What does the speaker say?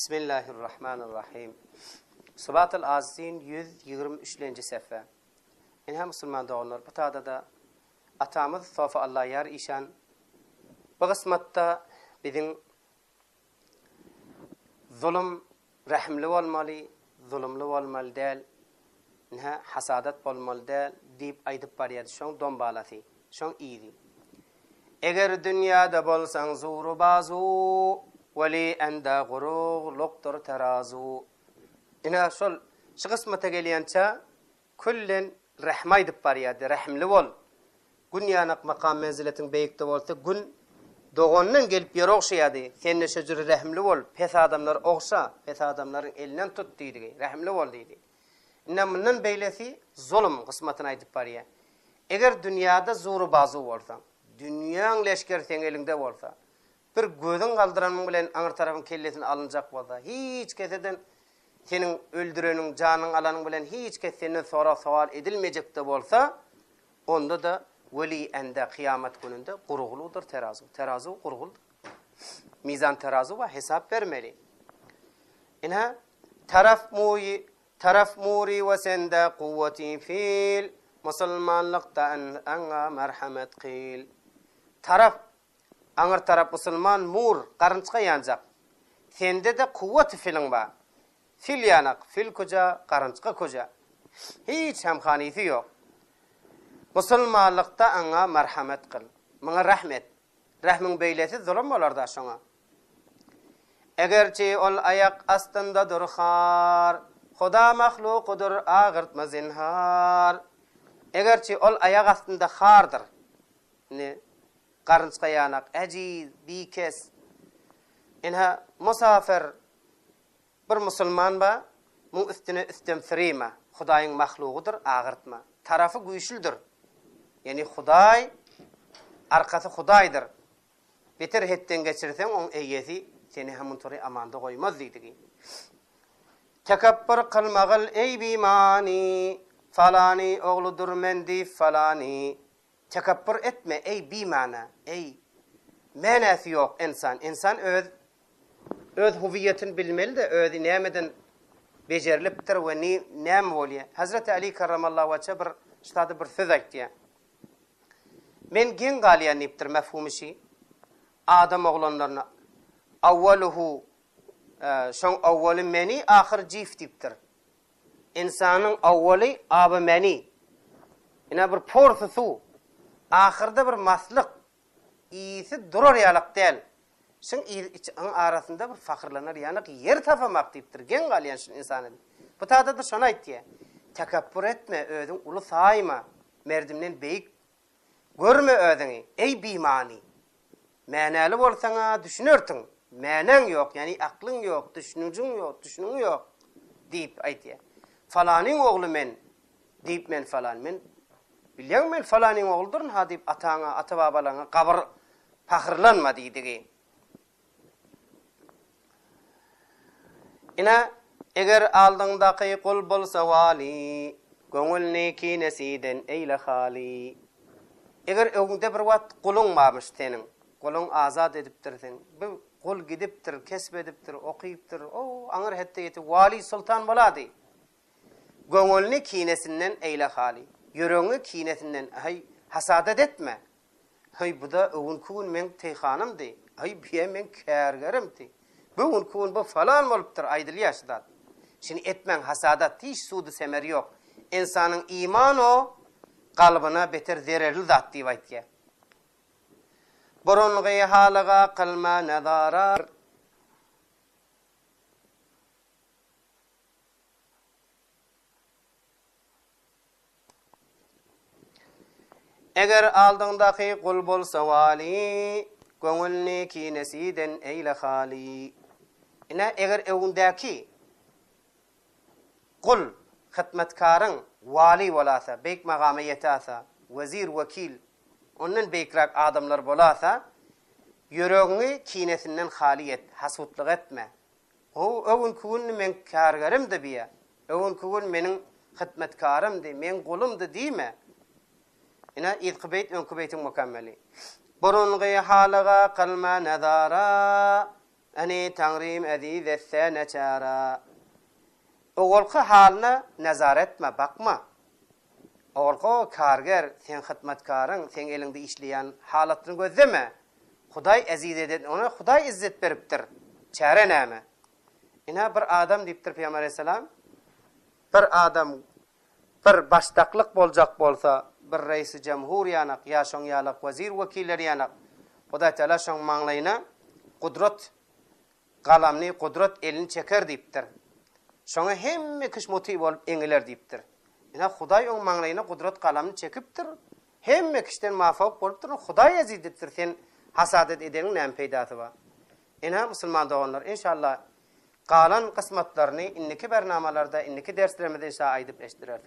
Bismillahirrahmanirrahim. Sıbat-ül Aziz'in 123-nji səhifə. Enhə müsəlman doğullar, bu tada da atamız Sofa Allah yar işan bu qismatda bizim zulm rahimli bolmaly, zulumli bolmaly däl, nä hasadat bolmaly däl diýip aýdyp barýar. Şoň dombalasy, şoň iýdi. Eger dünýäde bolsaň zuru bazu Veli enda gurug loktor terazu. Ina sol şu kısmata geliyence kullen rahmaydip bariyadi, rahimli bol. Gün yanak makam menziletin beyikte bolsa gün doğondan gelip yer okşayadı. Senne sözürü rahimli bol. Pes adamlar okşa, pes adamların elinden tut diydi. Rahimli bol diydi. Namından beylesi zulüm kısmatına aydip bariya. Eger dünyada zuru bazı bolsa, dünyanın leşker sen elinde bolsa, bir gözün kaldıranın bilen anır tarafın kellesini alınacak olsa, hiç keseden senin öldürenin, canın alanın bilen hiç kes senin sonra sual edilmeyecek de olsa, onda da veli ende kıyamet gününde kurguludur terazu. Terazu kurgul. Mizan terazu ve hesap vermeli. İnha taraf muyi taraf muri ve sende kuvveti fil musulmanlıkta anga merhamet qil. Taraf Aňyr tarap musulman mur garynçga ýanjak. Sende de kuwat filin ba. Fil yanak, fil koca, garynçga koca. Hiç hemhanisi yok. Musulmanlıkta aňa merhamet kıl. Mına rahmet. Rahmin beylesi zulum bolar da şoňa. Egerçi ol ayak astında durhar. Huda mahlukudur ağırtma zinhar. Egerçi ol ayak astında hardır. Ne? قرض قيانق أجي بيكس إنها مسافر بر مسلمان با مو افتنه استمفريمه خدايين مخلوقudur ağırtma tarafı güýçlüdür yani Huday arkasy Hudaydyr beter hetden geçirsen oň eýesi seni hem tory amanda goýmaz diýdi takabbur kılmagal ey bimani falani oğludur mendi falani tekabbur etme ey bimana, ey menasi yok insan. İnsan öz öz huviyetin bilmeli de öz nemeden becerilipdir ve ni nem bolýar. Hazreti Ali karramallahu veçe bir ştada bir söz aýtdy. Men gen galiya niptir mefhumy. Adam oğlanlarına avvaluhu e, şon avvalı meni, ahir jif dipdir. Insanyň avvalı abı meni. Ina bir porsu ahirde bir maslyk iyisi durur yalak del. Şun iyilikin arasında bir fakirlanar yanık yer tafamak deyiptir. Gen galyan şun insanın. Bu taada da şuna aýtdy. Takabbur etme, ödün ulu sayma. Merdimden beyik görme özüňi, Ey bimani. Mänaly bolsaňa düşünertiň. Mänen ýok, ýani aklyň ýok, düşünüjüň ýok, düşünüň ýok diýip aýtdy. Falanyň ogly men diýip men falan men Bilýäňmi, falanyň ogludurun ha diýip ataňa, ata-babalaňa gabr pahyrlanma diýdigi. Ina eger aldyňdaky qul bolsa wali, göňülni kinesiden nesiden eýle hali. Eger öňde bir wat gulun barmyş seniň, gulun azad edipdirsin. Bu qul gidipdir, kesb edipdir, okuyipdir. O, aňyr hetde ýeti wali sultan bolady. Göňülni kinesinden eýle hali. Ýöreňi kinesinden hay hasadat etme. Hay bu da öwün kuwun men teýhanymdy. Hay biýe men kärgerimdi. Bu öwün kuwun bu falan bolupdyr aýdyl ýaşda. Şini etmen hasadat hiç sudy semer ýok. İnsanyň imany o qalbyna beter zererli zat diýip aýtdy. Burungy halaga qilma nazara. Eger aldyňdaky gul bolsa wali, göňülni kinesiden eýle hali. Ina eger öwündäki gul hyzmatkaryň wali bolasa, bek magamy ýetasa, wezir, wekil, onun bekrak adamlar bolasa, Yüreğini kinesinden hali et, hasutlyk etme. O öwün kuwunni men kargarim de biya. Öwün kuwun menin hyzmatkarym de, men gulum de diýme. Ina izki beyt önkü beytin mukammeli. Burungi halaga kalma nazara ani tangrim aziz sene neçara. Oğulqı halına nazaretme bakma. Oğulqı karger sen hizmetkarın sen elinde işleyen halatını gözleme. Huday aziz dedi ona Huday izzet beripdir. Çare näme? Ina bir adam diptir Peygamber aleyhisselam. Bir adam bir baştaklık bolacak bolsa bir reisi cemhur yanak, ya şon yalak vezir vekilleri yanak. Huda Teala şon manglayına kudret galamni kudret elini çeker diptir. Şoňa hemme kiş motiv bolup eňiler diýipdir. Ina Huday oň maňlaýyna kudrat galamyny çekipdir. Hemme kişden mafak bolupdyr. Huday azizdir. Sen hasadet edeniň näme peýdasy bar? Ina musulman doganlar inşallah galan kısmatlaryny inniki bernamalarda, inniki derslerimizde inşa aýdyp eşdirär.